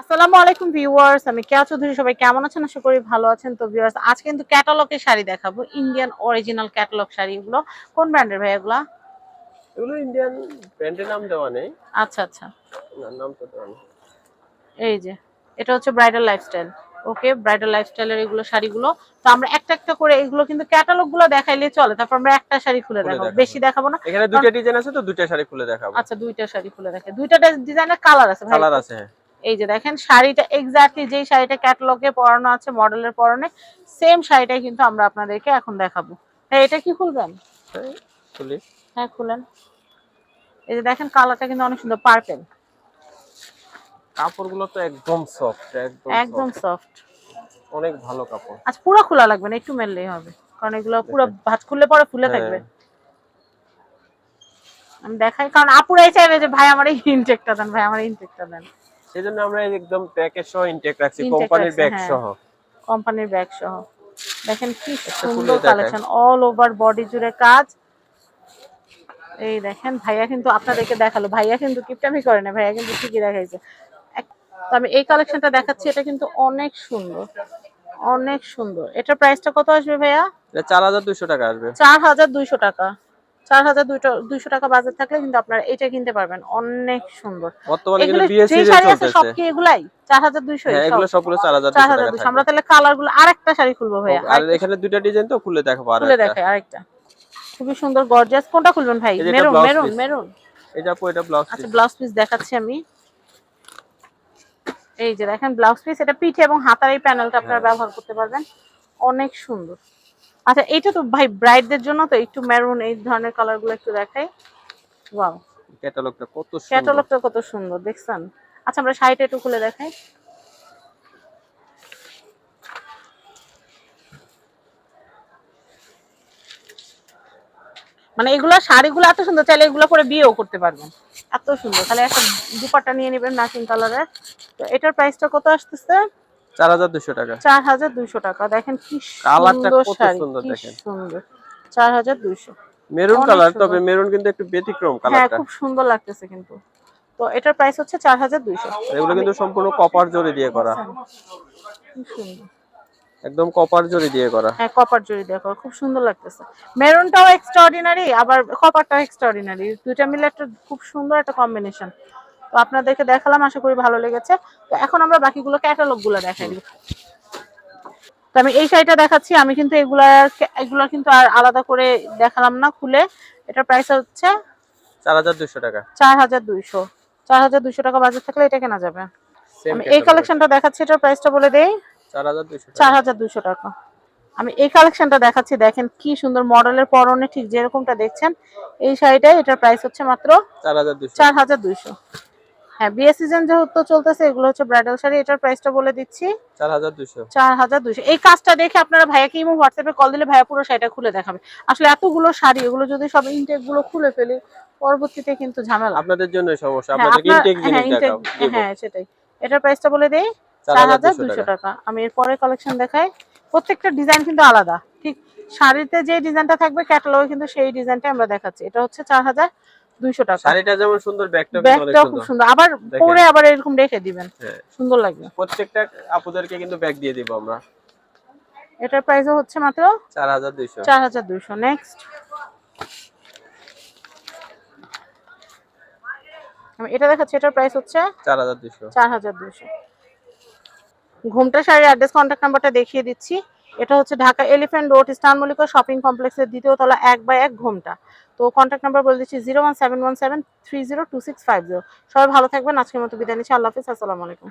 আসসালামু আলাইকুম ভিউয়ার্স আমি কেয়া চৌধুরী সবাই কেমন আছেন? আশা করি ভালো আছেন। তো ভিউয়ার্স আজ কিন্তু ক্যাটালগের শাড়ি দেখাবো। ইন্ডিয়ান অরিজিনাল ক্যাটালগ শাড়ি এগুলো কোন ব্র্যান্ডের ভাই এগুলা? এগুলো ইন্ডিয়ান ব্র্যান্ডের নাম দেওয়া নেই। আচ্ছা আচ্ছা। নাম তো দেওয়া নেই। এই যে এটা হচ্ছে ব্রাইডাল লাইফস্টাইল ওকে ব্রাইডাল লাইফস্টাইলের এগুলো শাড়িগুলো। তো আমরা একটা একটা করে এগুলো কিন্তু ক্যাটালগগুলো দেখাইলে চলে। তারপর আমরা একটা শাড়ি খুলে দেখাবো। বেশি দেখাবো না। এখানে দুইটা ডিজাইন আছে তো দুইটা শাড়ি খুলে দেখাবো। আচ্ছা দুইটা শাড়ি খুলে দেখে। দুইটা ডিজাইনের কালার আছে কালার আছে হ্যাঁ। এই যে দেখেন শাড়িটা এক্স্যাক্টলি যেই শাড়িটা ক্যাটালগে পরানো আছে মডেলের পরনে সেম শাড়িটাই কিন্তু আমরা আপনাদেরকে এখন দেখাবো। হ্যাঁ এটা কি খুলবেন? হ্যাঁ, খুলি। হ্যাঁ খুলেন। এই যে দেখেন কালারটা কিন্তু অনেক সুন্দর পার্পেল কাপড়গুলো তো একদম সফট একদম একদম সফট অনেক ভালো কাপড়। আচ্ছা পুরো খোলা লাগবে না একটু মেললেই হবে। কারণ এগুলো পুরো ভাঁজ খুললে পরে ফুলে হ্যাঁ। থাকবে। আমি দেখাই কারণ আপুরাই চাইবে যে ভাই আমার এই ইনটেকটা দেন ভাই আমার ইনটেকটা দেন। সেই জন্য আমরা একদম প্যাকেজ সহ ইনটেক রাখছি কোম্পানির ব্যাগ। সহ। কোম্পানির ব্যাগ সহ। দেখেন কি সুন্দর কালেকশন অল ওভার বডি জুড়ে কাজ। এই দেখেন ভাইয়া কিন্তু আপনাদেরকে দেখাল। ভাইয়া কিন্তু কিপটামি করে না ভাইয়া কিন্তু ঠিকই দেখাইছে। তো আমি এই কালেকশনটা দেখাচ্ছি এটা কিন্তু অনেক সুন্দর অনেক সুন্দর। এটার প্রাইসটা কত আসবে ভাইয়া? এটা চার হাজার দুইশো টাকা আসবে। চার হাজার দুইশো টাকা। চার হাজার দুইশো টাকা বাজার থাকলে কিন্তু আপনারা এটা কিনতে পারবেন। অনেক সুন্দর। এগুলাই? চার হাজার দুইশো? হ্যাঁ এগুলো সবগুলো চার হাজার চার হাজার দুইশো। আমরা তাহলে কালারগুলো আরেকটা শাড়ি খুলবো ভাইয়া আর এখানে দুইটা ডিজাইন তো খুলে খুলে। আরেকটা। খুবই সুন্দর গর্জিয়াস কোনটা খুলবেন ভাই? Maroon maroon maroon. এটা আপু এটা ব্লাউজ আচ্ছা ব্লাউজ পিস দেখাচ্ছি আমি। এই যে দেখেন ব্লাউজ পিস এটা পিঠে এবং হাতার এই প্যানেলটা আপনারা হ্যাঁ। ব্যবহার করতে পারবেন। অনেক সুন্দর। আচ্ছা এটা তো ভাই ব্রাইডদের জন্য তো একটু মেরুন এই ধরনের কালারগুলো একটু দেখাই। ওয়াও ক্যাটালগটা কত সুন্দর। ক্যাটালগটা কত সুন্দর দেখছেন? আচ্ছা আমরা শাড়িটা একটু খুলে দেখাই। মানে এগুলা শাড়িগুলো এত সুন্দর চাইলে এগুলো পরে বিয়েও করতে পারবেন। এত সুন্দর তাহলে একটা দুপাট্টা নিয়ে নেবেন ম্যাচিং কালারের তো এটার প্রাইসটা কত আসতেছে? চার হাজার দুইশো টাকা। চার হাজার দুইশো টাকা। দেখেন কি কালারটা কত সুন্দর দেখেন। সুন্দর। চার হাজার দুইশো। মেরুন কালার তবে মেরুন কিন্তু একটু ব্যতিক্রম হ্যাঁ খুব সুন্দর লাগতেছে কিন্তু। তো এটার প্রাইস হচ্ছে চার হাজার দুইশো। এগুলো কিন্তু সম্পূর্ণ কপার জরি দিয়ে করা। একদম কপার জরি দিয়ে করা। হ্যাঁ কপার জড়ি দেখো খুব সুন্দর লাগতেছে। মেরুনটাও এক্সট্রাঅর্ডিনারি আবার কপারটাও এক্সট্রাঅর্ডিনারি দুইটা মিলে একটা খুব সুন্দর একটা কম্বিনেশন তো আপনাদেরকে দেখালাম আশা করি ভালো লেগেছে। তো এখন আমরা বাকিগুলো ক্যাটালগগুলো দেখাই দিই। তো আমি এই শাড়িটা দেখাচ্ছি আমি কিন্তু এগুলা এগুলা কিন্তু আর আলাদা করে দেখালাম না খুলে। এটার প্রাইস হচ্ছে চার হাজার দুইশো টাকা। চার হাজার দুইশো। চার হাজার দুইশো টাকা বাজার থাকলে এটা কেনা যাবে। আমি এই কালেকশনটা দেখাচ্ছি এটার প্রাইসটা বলে দেই। চার হাজার দুইশো টাকা। আমি এই কালেকশনটা দেখাচ্ছি দেখেন কি সুন্দর মডেলের পরনে ঠিক যেরকমটা দেখছেন এই শাড়িটাই এটার প্রাইস হচ্ছে মাত্র চার হাজার দুইশো। চার হাজার দুইশো। হ্যাঁ বিয়ে সিজন যেহেতু চলতেছে এগুলো হচ্ছে ব্রাইডাল শাড়ি এটার প্রাইসটা বলে দিচ্ছি। চার হাজার দুইশো। চার হাজার দুইশো। এই কাজটা দেখে আপনারা ভাইয়াকে ইমো হোয়াটসঅ্যাপে কল দিলে ভাইয়া পুরো শাড়িটা খুলে দেখাবে। আসলে এতগুলো শাড়ি এগুলো যদি সব ইনটেকগুলো খুলে ফেলি পরবর্তীতে কিন্তু ঝামেলা। আপনাদের জন্য সমস্যা হ্যাঁ, আপনাদের ইনটেক হ্যাঁ, জিনিস intake- দেখাও হ্যাঁ সেটাই। এটার প্রাইসটা বলে দেই চার চার হাজার হাজার দুইশো দুইশো টাকা। টাকা আমি এর পরে কালেকশন দেখাই। প্রত্যেকটা ডিজাইন কিন্তু আলাদা। ঠিক শাড়িতে যে ডিজাইনটা থাকবে ক্যাটালগে কিন্তু সেই ডিজাইনটা আমরা দেখাচ্ছি। এটা হচ্ছে চার হাজার হাজার দুইশো টাকা। শাড়িটা যেমন সুন্দর ব্যাগটা খুব সুন্দর। আবার পরে আবার এরকম রেখে দিবেন। হ্যাঁ। সুন্দর লাগবে। প্রত্যেকটা আপুদেরকে কিন্তু ব্যাগ দিয়ে দিব আমরা। এটার প্রাইসও হচ্ছে মাত্র চার হাজার দুইশো। চার হাজার দুইশো। নেক্সট আমি এটা দেখাচ্ছি এটার প্রাইস হচ্ছে চার হাজার দুইশো। চার হাজার দুশো ঘুমটা শাড়ির অ্যাড্রেস কন্ট্যাক্ট নাম্বারটা দেখিয়ে দিচ্ছি। এটা হচ্ছে Dhaka Elephant Road Star Mallika shopping কমপ্লেক্সের দ্বিতীয় তলা এক বাই এক ঘুমটা। তো কন্ট্যাক্ট নাম্বার বলে দিচ্ছি zero one seven one seven three zero two six five zero সবাই ভালো থাকবেন, আজকের মতো বিদায় নিচ্ছি, আল্লাহ হাফিজ, আসসালামু আলাইকুম।